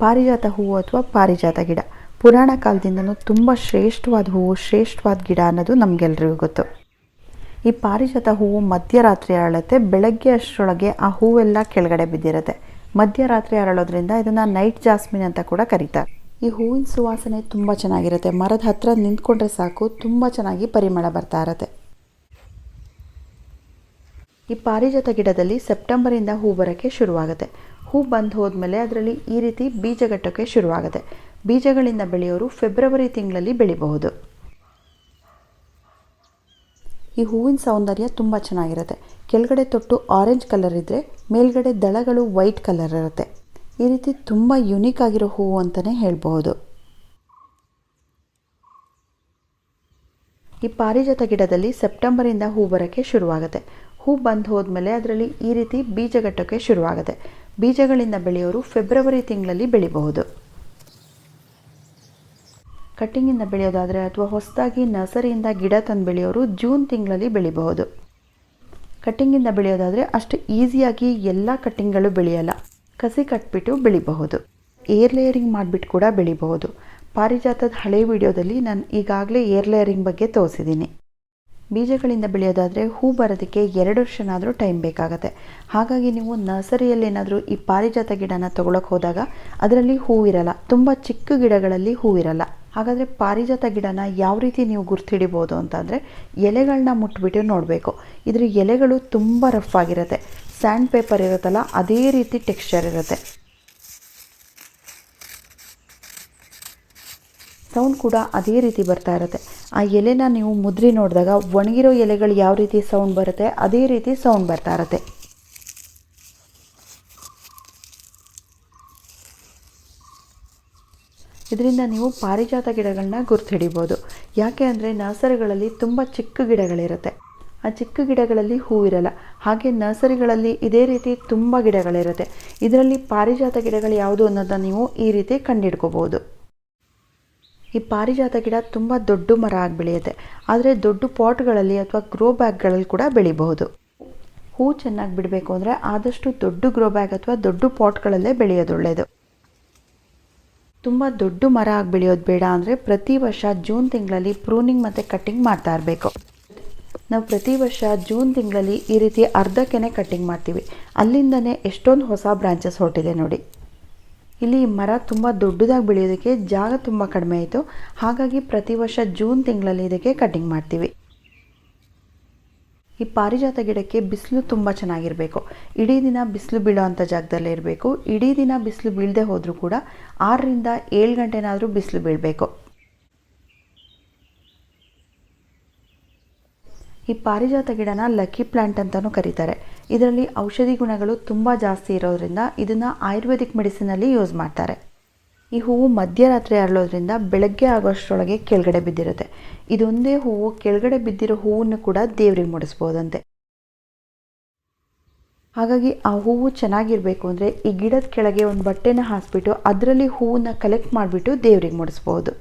ಪಾರಿಜಾತ ಹೂವು ಅಥವಾ ಪಾರಿಜಾತ ಗಿಡ. ಪುರಾಣ ಕಾಲದಿಂದನೂ ತುಂಬ ಶ್ರೇಷ್ಠವಾದ ಹೂವು, ಶ್ರೇಷ್ಠವಾದ ಗಿಡ ಅನ್ನೋದು ನಮಗೆಲ್ರಿಗೂ ಗೊತ್ತು. ಈ ಪಾರಿಜಾತ ಹೂವು ಮಧ್ಯರಾತ್ರಿ ಅರಳುತ್ತೆ, ಬೆಳಗ್ಗೆ ಅಷ್ಟರೊಳಗೆ ಆ ಹೂವೆಲ್ಲ ಕೆಳಗಡೆ ಬಿದ್ದಿರುತ್ತೆ. ಮಧ್ಯರಾತ್ರಿ ಅರಳೋದ್ರಿಂದ ಇದನ್ನು ನೈಟ್ ಜಾಸ್ಮಿನ್ ಅಂತ ಕೂಡ ಕರೀತಾರೆ. ಈ ಹೂವಿನ ಸುವಾಸನೆ ತುಂಬ ಚೆನ್ನಾಗಿರುತ್ತೆ. ಮರದ ಹತ್ರ ನಿಂತ್ಕೊಂಡ್ರೆ ಸಾಕು, ತುಂಬ ಚೆನ್ನಾಗಿ ಪರಿಮಳ ಬರ್ತಾ ಇರುತ್ತೆ. ಈ ಪಾರಿಜಾತ ಗಿಡದಲ್ಲಿ ಸೆಪ್ಟೆಂಬರಿಂದ ಹೂ ಬರೋಕ್ಕೆ ಶುರುವಾಗುತ್ತೆ. ಹೂ ಬಂದು ಹೋದ್ಮೇಲೆ ಅದರಲ್ಲಿ ಈ ರೀತಿ ಬೀಜಗಟ್ಟೋಕ್ಕೆ ಶುರುವಾಗುತ್ತೆ. ಬೀಜಗಳಿಂದ ಬೆಳೆಯೋರು ಫೆಬ್ರವರಿ ತಿಂಗಳಲ್ಲಿ ಬೆಳಿಬಹುದು. ಈ ಹೂವಿನ ಸೌಂದರ್ಯ ತುಂಬ ಚೆನ್ನಾಗಿರುತ್ತೆ. ಕೆಳಗಡೆ ತೊಟ್ಟು ಆರೆಂಜ್ ಕಲರ್ ಇದ್ದರೆ ಮೇಲ್ಗಡೆ ದಳಗಳು ವೈಟ್ ಕಲರ್ ಇರುತ್ತೆ. ಈ ರೀತಿ ತುಂಬ ಯುನೀಕ್ ಆಗಿರೋ ಹೂವು ಅಂತಲೇ ಹೇಳ್ಬೋದು ಈ ಪಾರಿಜಾತ ಗಿಡದಲ್ಲಿ ಸೆಪ್ಟೆಂಬರಿಂದ ಹೂ ಬರೋಕ್ಕೆ ಶುರುವಾಗುತ್ತೆ. ಹೂ ಬಂದು ಹೋದ್ಮೇಲೆ ಅದರಲ್ಲಿ ಈ ರೀತಿ ಬೀಜಗಟ್ಟೋಕ್ಕೆ ಶುರುವಾಗುತ್ತೆ. ಬೀಜಗಳಿಂದ ಬೆಳೆಯೋರು ಫೆಬ್ರವರಿ ತಿಂಗಳಲ್ಲಿ ಬೆಳಿಬಹುದು. ಕಟ್ಟಿಂಗಿಂದ ಬೆಳೆಯೋದಾದರೆ ಅಥವಾ ಹೊಸದಾಗಿ ನರ್ಸರಿಯಿಂದ ಗಿಡ ತಂದು ಬೆಳೆಯೋರು ಜೂನ್ ತಿಂಗಳಲ್ಲಿ ಬೆಳಿಬಹುದು. ಕಟ್ಟಿಂಗಿಂದ ಬೆಳೆಯೋದಾದರೆ ಅಷ್ಟು ಈಸಿಯಾಗಿ ಎಲ್ಲ ಕಟ್ಟಿಂಗ್ಗಳು ಬೆಳೆಯಲ್ಲ. ಕಸಿ ಕಟ್ಬಿಟ್ಟು ಬೆಳಿಬಹುದು. ಏರ್ ಲೇಯರಿಂಗ್ ಮಾಡಿಬಿಟ್ಟು ಕೂಡ ಬೆಳಿಬಹುದು. ಪಾರಿಜಾತದ ಹಳೆ ವಿಡಿಯೋದಲ್ಲಿ ನಾನು ಈಗಾಗಲೇ ಏರ್ ಲೇಯರಿಂಗ್ ಬಗ್ಗೆ ತೋರಿಸಿದ್ದೀನಿ. ಬೀಜಗಳಿಂದ ಬೆಳೆಯೋದಾದರೆ ಹೂ ಬರೋದಕ್ಕೆ ಎರಡು ವರ್ಷನಾದರೂ ಟೈಮ್ ಬೇಕಾಗುತ್ತೆ. ಹಾಗಾಗಿ ನೀವು ನರ್ಸರಿಯಲ್ಲಿ ಏನಾದರೂ ಈ ಪಾರಿಜಾತ ಗಿಡನ ತೊಗೊಳಕ್ಕೆ ಹೋದಾಗ ಅದರಲ್ಲಿ ಹೂವಿರಲ್ಲ ತುಂಬ ಚಿಕ್ಕ ಗಿಡಗಳಲ್ಲಿ ಹೂವಿರಲ್ಲ ಹಾಗಾದರೆ ಪಾರಿಜಾತ ಗಿಡನ ಯಾವ ರೀತಿ ನೀವು ಗುರ್ತಿಡಿಬೋದು ಅಂತಂದರೆ ಎಲೆಗಳನ್ನ ಮುಟ್ಬಿಟ್ಟು ನೋಡಬೇಕು. ಇದ್ರ ಎಲೆಗಳು ತುಂಬ ರಫ್ ಆಗಿರುತ್ತೆ. ಸ್ಯಾಂಡ್ ಪೇಪರ್ ಇರುತ್ತಲ್ಲ, ಅದೇ ರೀತಿ ಟೆಕ್ಸ್ಚರ್ ಇರುತ್ತೆ. ಸೌಂಡ್ ಕೂಡ ಅದೇ ರೀತಿ ಬರ್ತಾ ಇರುತ್ತೆ. ಆ ಎಲೆನ ನೀವು ಮುದ್ರಿ ನೋಡಿದಾಗ ಒಣಗಿರೋ ಎಲೆಗಳು ಯಾವ ರೀತಿ ಸೌಂಡ್ ಬರುತ್ತೆ, ಅದೇ ರೀತಿ ಸೌಂಡ್ ಬರ್ತಾ ಇರುತ್ತೆ. ಇದರಿಂದ ನೀವು ಪಾರಿಜಾತ ಗಿಡಗಳನ್ನ ಗುರ್ತಿಡಿಬೋದು. ಯಾಕೆ ಅಂದರೆ ನರ್ಸರಿಗಳಲ್ಲಿ ತುಂಬ ಚಿಕ್ಕ ಗಿಡಗಳಿರುತ್ತೆ. ಆ ಚಿಕ್ಕ ಗಿಡಗಳಲ್ಲಿ ಹೂವಿರಲ್ಲ ಹಾಗೆ ನರ್ಸರಿಗಳಲ್ಲಿ ಇದೇ ರೀತಿ ತುಂಬ ಗಿಡಗಳಿರುತ್ತೆ. ಇದರಲ್ಲಿ ಪಾರಿಜಾತ ಗಿಡಗಳು ಯಾವುದು ಅನ್ನೋದನ್ನು ನೀವು ಈ ರೀತಿ ಕಂಡಿಡ್ಕೋಬೋದು. ಈ ಪಾರಿಜಾತ ಗಿಡ ತುಂಬ ದೊಡ್ಡ ಮರ ಆಗಿ ಬೆಳೆಯುತ್ತೆ. ಆದರೆ ದೊಡ್ಡ ಪಾಟ್ಗಳಲ್ಲಿ ಅಥವಾ ಗ್ರೋ ಬ್ಯಾಗ್ಗಳಲ್ಲಿ ಕೂಡ ಬೆಳಿಬಹುದು. ಹೂ ಚೆನ್ನಾಗಿ ಬಿಡಬೇಕು ಅಂದರೆ ಆದಷ್ಟು ದೊಡ್ಡ ಗ್ರೋ ಬ್ಯಾಗ್ ಅಥವಾ ದೊಡ್ಡ ಪಾಟ್ಗಳಲ್ಲೇ ಬೆಳೆಯೋದು ಒಳ್ಳೆಯದು ತುಂಬ ದೊಡ್ಡ ಮರ ಆಗಿ ಬೆಳೆಯೋದು ಬೇಡ ಅಂದರೆ ಪ್ರತಿ ವರ್ಷ ಜೂನ್ ತಿಂಗಳಲ್ಲಿ ಪ್ರೂನಿಂಗ್ ಮತ್ತು ಕಟ್ಟಿಂಗ್ ಮಾಡ್ತಾ ಇರಬೇಕು. ನಾವು ಪ್ರತಿ ವರ್ಷ ಜೂನ್ ತಿಂಗಳಲ್ಲಿ ಈ ರೀತಿ ಅರ್ಧಕ್ಕೆನೆ ಕಟ್ಟಿಂಗ್ ಮಾಡ್ತೀವಿ. ಅಲ್ಲಿಂದನೇ ಎಷ್ಟೊಂದು ಹೊಸ ಬ್ರಾಂಚಸ್ ಹೊರಟಿದೆ ನೋಡಿ. ಇಲ್ಲಿ ಮರ ತುಂಬ ದೊಡ್ಡದಾಗಿ ಬೆಳೆಯೋದಕ್ಕೆ ಜಾಗ ತುಂಬ ಕಡಿಮೆ ಆಯಿತು. ಹಾಗಾಗಿ ಪ್ರತಿ ವರ್ಷ ಜೂನ್ ತಿಂಗಳಲ್ಲಿ ಇದಕ್ಕೆ ಕಟಿಂಗ್ ಮಾಡ್ತೀವಿ. ಈ ಪಾರಿಜಾತ ಗಿಡಕ್ಕೆ ಬಿಸಿಲು ತುಂಬ ಚೆನ್ನಾಗಿರಬೇಕು. ಇಡೀ ದಿನ ಬಿಸಿಲು ಬೀಳೋ ಜಾಗದಲ್ಲೇ ಇರಬೇಕು. ಇಡೀ ದಿನ ಬಿಸಿಲು ಬೀಳದೆ ಹೋದರೂ ಕೂಡ ಆರರಿಂದ ಏಳು ಗಂಟೆನಾದರೂ ಬಿಸಿಲು ಬೀಳಬೇಕು. ಈ ಪಾರಿಜಾತ ಗಿಡನ ಲಕ್ಕಿ ಪ್ಲ್ಯಾಂಟ್ ಅಂತಲೂ ಕರೀತಾರೆ. ಇದರಲ್ಲಿ ಔಷಧಿ ಗುಣಗಳು ತುಂಬ ಜಾಸ್ತಿ ಇರೋದ್ರಿಂದ ಇದನ್ನು ಆಯುರ್ವೇದಿಕ್ ಮೆಡಿಸಿನಲ್ಲಿ ಯೂಸ್ ಮಾಡ್ತಾರೆ. ಈ ಹೂವು ಮಧ್ಯರಾತ್ರಿ ಅರಳೋದ್ರಿಂದ ಬೆಳಗ್ಗೆ ಆಗೋಷ್ಟರೊಳಗೆ ಕೆಳಗಡೆ ಬಿದ್ದಿರುತ್ತೆ. ಇದೊಂದೇ ಹೂವು ಕೆಳಗಡೆ ಬಿದ್ದಿರೋ ಹೂವನ್ನು ಕೂಡ ದೇವ್ರಿಗೆ ಮುಡಿಸ್ಬೋದಂತೆ. ಹಾಗಾಗಿ ಆ ಹೂವು ಚೆನ್ನಾಗಿರಬೇಕು ಅಂದರೆ ಈ ಗಿಡದ ಕೆಳಗೆ ಒಂದು ಬಟ್ಟೆನ ಹಾಸ್ಬಿಟ್ಟು ಅದರಲ್ಲಿ ಹೂವನ್ನ ಕಲೆಕ್ಟ್ ಮಾಡಿಬಿಟ್ಟು ದೇವ್ರಿಗೆ ಮುಡಿಸ್ಬೋದು.